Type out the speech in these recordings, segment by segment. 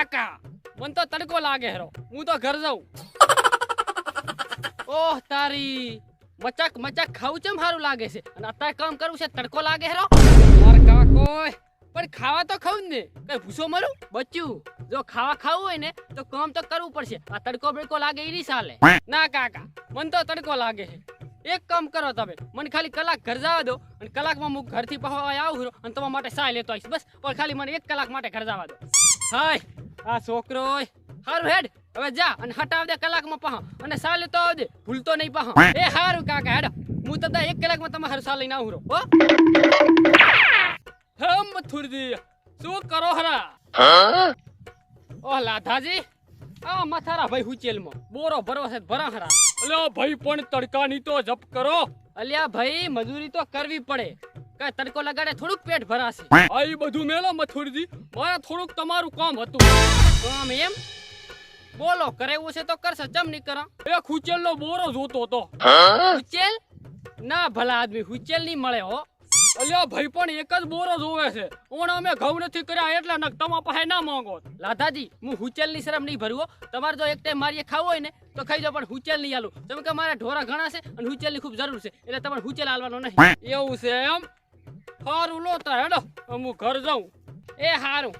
કાકા મને તો તડકો લાગે હેરો. હું તો ઘર જાઉં. ઓહ તારી મચક મચક ખાવું ચમ સારું લાગે છે? અને અત્યારે કામ કરવું છે તડકો લાગે હેરો? માર કાકો પણ ખાવા તો ખાવું ને. કઈ ભૂસો મરું? બચ્યું. જો ખાવા ખાવું હોય ને તો કામ તો કરવું પડશે. આ તડકો બડકો લાગે એ નહીં ચાલે. ના કાકા મને તો તડકો લાગે છે. એક કામ કરો તમે. મને ખાલી કલાક ઘર જવા દો અને કલાકમાં હું ઘરથી પહોંચવા આવું છું અને તમારા માટે સાય લેતો આવીશ. બસ પણ ખાલી મને એક કલાક માટે ઘર જવા દો. હાય. આ છોકરો હારું હેડ, હવે જા અને હટાવ દે કલાકમાં પહા, અને સા તો આવજે ભૂલતો નહીં પહા. એ હારું કાકા, હેડ. હું તો એક કલાકમાં તમે હારું સા લઈને આવું રહો હમ, થુરજી. શું કરો હરા? ઓ લાધાજી આ મથારા ભાઈ હુચેલમાં. બોરો ભરો છે, ભરા હરા. અલ્યા ભાઈ પણ તડકાની તો જપ કરો. અલ્યા ભાઈ, મજૂરી તો કરવી પડે. કઈ તડકો લગાડે થોડુંક પેટ ભરાશે. આ ઈ બધું મેલો મથુરજી. મારે થોડુંક તમારું કામ હતું. કામ એમ? બોલો કરેવું છે તો કરશે. જમ નહીં કરા? એ ખુચેલ નો બોરો જોતો તો. ખુચેલ? ના ભલા આદમી હુચેલ નહીં મળે હો. અલ્યા ભાઈ પણ એક જ બોરો જોવે છે. ઓણ અમે ઘઉં નથી કર્યા એટલે નક તમા પાસે ના માંગો. લાધાજી હું હુચેલની શરમ નહીં ભરવો તમારે જો એક ટાઈમ મારીએ ખાવું હોય ને તો ખાઈ જાવ પણ હુચેલ નહીં આલું. તમે કે મારા ઢોરા ઘણા છે અને હુચેલની ખૂબ જરૂર છે એટલે તમારે હુચેલ આલવાનો નહીં. એવું છે એમ? હારું લો તો હેડો. હું ઘર જાઉં. એ હારું.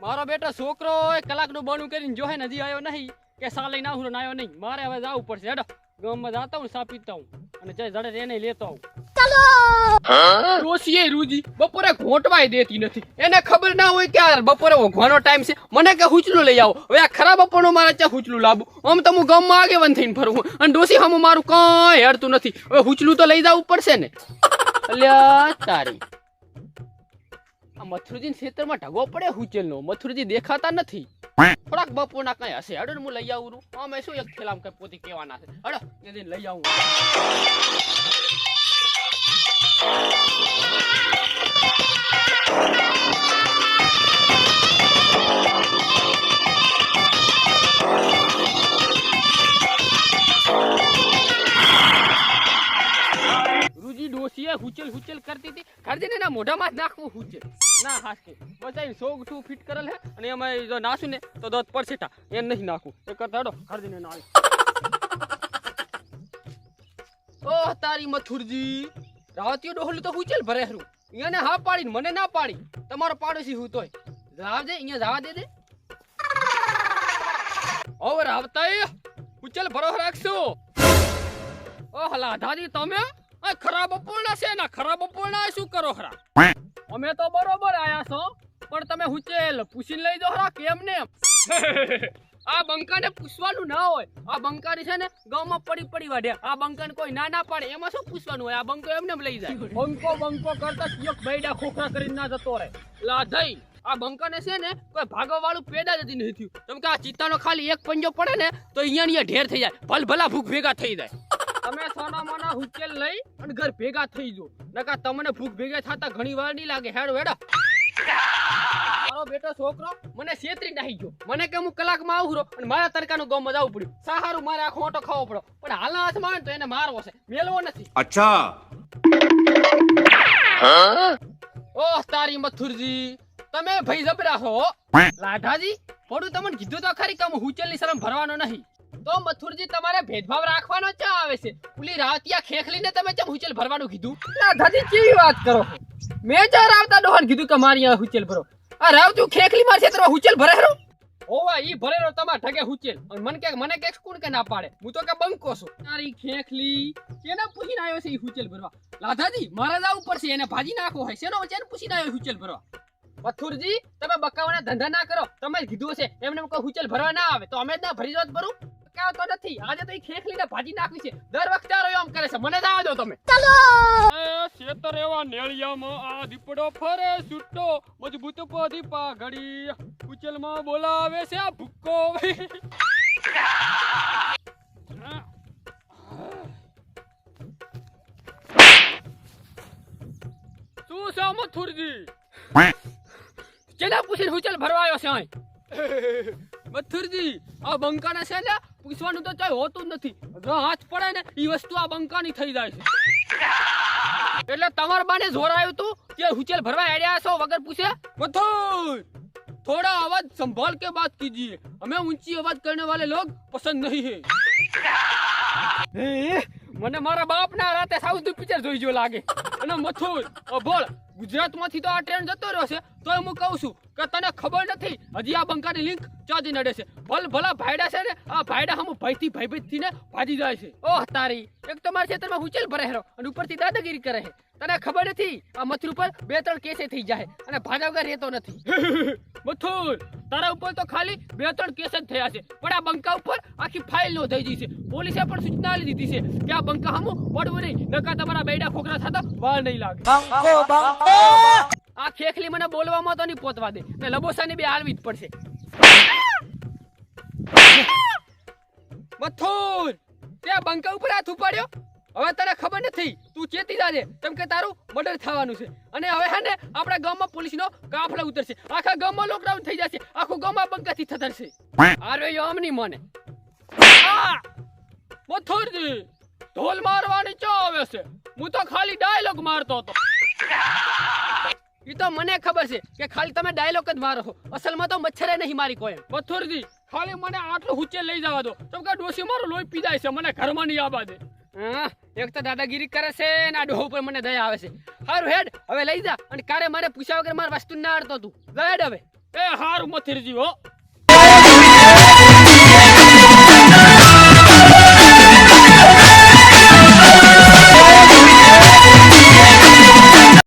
મારો બેટો છોકરો એ કલાકનું બણું કરીને જોહે ને હજી આવ્યો નહીં. કે સાલે ના હું ને આવ્યો નહીં. મારે હવે જવું પડશે હેડો. ગામમાં જાતા હું સા પીતા હું અને જય જડે એને લેતો આવું ડોશીએ રૂજી બપોરે ઘોંટવાય દેતી નથી. એને ખબર ના હોય કે આ બપોરે ઊંઘવાનો ટાઈમ છે. મને કે હુચલું લઈ આવો. હવે આ ખરાબ બપોરનો મારે ચા હુચલું લાવું આમ તો હું ગામમાં આગેવાન થઈને ફરું છું. અને ડોશી હમ મારું કાંઈ હેડતું નથી. હવે હુચલું તો લઈ જવું પડશે ને. અલ્યા તારી. આ મથુરજી ખેતરમાં ઢગો પડે હુચેલનો. મથુરજી દેખાતા નથી. થોડાક બપોરના કઈ હશે. હડો હું લઈ આવું. આમે શું એક થેલામ કઈ પોતે કહેવાના છે? હડો એ દિન લઈ આવું. હુચેલ હુચેલ કરતી હતી. ખરજીને એના મોઢામાં જ નાખવું હુચેલ. ના હાસ કે બચાવી સો ટુ ફિટ કરેલ હે અને એમાં જો નાસું ને તો દોત પરસેટા. એમ નહીં નાખું. એ કરતા હડો ખરજીને ના ઓહ તારી મથુરજી રાવતીયો ડોહલું તો હુચેલ ભરે હરું. એને હા પાડી મને ના પાડી. તમારો પાડોશી હું તોય. જાવ દે, અહીંયા જવા દે દે. ઓવ રાવતાઈ ઉચલ ભરો રાખશો. ઓહ દાદી, તમે? ખરાબ અપૂર્ણ છે ને ખરાબ અપૂર્ણ શું કરો ખરા અમે તો બરોબર આયા છો પણ તમે હુચેલ પૂછીને લઈ દો ખરા કેમ ને આ બંકાને પૂછવાનું ના હોય. આ બંકાની છે ને ગામમાં પડી પડી વાઢે. આ બંકાને કોઈ ના ના પાડે એમાં શું પૂછવાનું હોય? આ બંકો એમને એમ લઈ જાય. બંકો બંકો કરતા એક બૈડા ખોખરા કરીને ના જતો રહે. લાધઈ આ બંકાને છે ને કોઈ ભાગવા વાળું પેદા જતી નથી થયું. કેમ કે આ ચિત્તાનો ખાલી એક પંજો પડે ને તો અહીંયા અહીંયા ઢેર થઈ જાય. ભલ ભલા ભૂખ ભેગા થઈ જાય. તમે સોના મોના લઈ અને ઘર ભેગા થઈ જો નકા તમને ભૂખ ભેગા થતા ઘણી વાર નહીં લાગે. હેડ વેડા મારો બેટો છોકરો મને છેતરી નાખી ગયો. મને કે હું કલાકમાં આવું રો અને મારા તડકાનું ગમ મજાવું પડ્યું. સારું મારે આખો ઓટો ખાવો પડ્યો. પણ હાલ હાથ મારે તો એને મારવો છે. મેલવો નથી. અચ્છા. ઓહ તારી મથુરજી તમે ભાઈ જબરા છો? લાઢાજી પડું તમને કીધું તો ખરી કે હું હુચેલની શરમ ભરવાનો નહીં. તો મથુરજી તમારે ભેદભાવ રાખવાનો ચા આવે છે? પુલી રાવતિયા ખેખલીને તમે ચમ હુચેલ ભરવાનું કીધું? લાઢાજી કેવી વાત કરો? છો? મેં જ રાવતા ડોહન કીધું કે મારી આ હુચેલ ભરો. આ રાવતું ખેખલી મારશે તો હુચેલ ભરે હરો? ઓવા ઈ ભરેલો તમાર ઠગે હુચેલ. અને મને કે મને કે કોણ કે ના પાડે? હું તો કે બંકો છું. તારી ખેખલી કેને પૂછીને આવ્યો છે ઈ હુચેલ ભરવા? લાધાજી મારા જાવ ઉપર છે એને ભાજી નાખો હોય. શેનો વચ્ચે પૂછીને આવ્યો હુચેલ ભરવા? મથુરજી તમે બકાવાના ધંધા ના કરો. તમે કીધું હશે એમને કોઈ હુચેલ ભરવા ના આવે. તો અમે જ ના ભરી જોત ભરું. બકાવતો નથી. આજે તો એ ખેખલીને ભાજી નાખી છે. દર વખતે રહ્યો આમ કરે છે. મને જવા દો તમે. શેતર એવા નેળિયામાં આ દીપડો ફરે છૂટો. મજબૂત પોધી પાઘડી ઉચલમાં બોલાવે છે આ ભૂક્કો. તું છે મથુરજી? ચેલા પૂછીને ઉચલ ભરવા આવ્યો છે અહીં? મથુરજી આ બંકાને છે ને પૂછવાનું તો ચાય હોતું જ નથી. હાથ પડે ને એ વસ્તુ આ બંકાની થઈ જાય છે. એટલે તમારા બાને જોર તું કે હુચેલ ભરવા આડ્યા છો વગર પૂછે? મથુર થોડા અવાજ સંભાળ કે બાત કીજીએ. અમે ઊંચી અવાજ કરને વાલે લોગ પસંદ નહીં હે. મને મારા બાપ ના રાતે સાઉથ પિક્ચર જોઈ જો લાગે. અને મથુર અભોળ ગુજરાતમાંથી તો આ ટ્રેન જતો રહ્યો છે તો હું કહું છું કે તને ખબર નથી? હજી આ બંકાની લિંક ચાજી નડે છે? ભલ ભલા ભાઈડા છે ને આ ભાઈડા હમ ભયથી ભયભીતથી ને ભાજી જાય છે. ઓહ તારી. એક તો મારા ખેતરમાં હુચેલ ભરે હેરો અને ઉપરથી દાદાગીરી કરે છે. તને ખબર નથી? આ મથુર ઉપર બે ત્રણ કેસે થઈ જાય અને ભાગા વગર રહેતો નથી. મથુર તારા ઉપર તો ખાલી બે ત્રણ કેસ જ થયા છે. પણ આ બંકા ઉપર આખી ફાઇલ નો થઈ ગઈ છે. પોલીસે પણ સૂચના આપી દીધી છે કે આ બંકા હમું પડવું નહીં. નકા તમારા બેડા ફોકરા થતા વાર નહીં લાગે. બંકો બંકો! આ ખેખલી મને બોલવામાં તો નહીં પોતવા દે. ને લબોસાની બે હાલવી જ પડશે. મથુર, તે બંકા ઉપર હાથ ઉપાડ્યો? હવે તને ખબર નથી. તું ચેતી જાજે. કેમ કે તારું મર્ડર થવાનું છે. અને હવે હે ને આપણા ગામમાં પોલીસનો કાફલો ઉતરશે. આખા ગામમાં લોકડાઉન થઈ જશે. આખું ગામમાં બંકાથી થતરશે. આરે આમ નહીં મને! મથુરજી ઢોલ મારવાની ચા આવે છે? હું તો ખાલી ડાયલોગ મારતો હતો. ઈ તો મને ખબર છે કે ખાલી તમે ડાયલોગ જ મારો છો. અસલમાં તો મચ્છરે નહીં મારી કોઈ. મથુરજી ખાલી મને આટલું હુચે લઈ જવા દો. તો કે ડોસી મારો લોહી પી જાય છે મને ઘરમાં નહીં આવવા દે. હા, એક તો દાદાગીરી કરે છે ને આ ડોહો ઉપર મને દયા આવે છે. હારું હેડ હવે લઈ જા. અને કારે મારે પૂછ્યા વગર મારી વસ્તુ ના અડતો તું. હેડ હવે. એ હારું મથુરજી હો.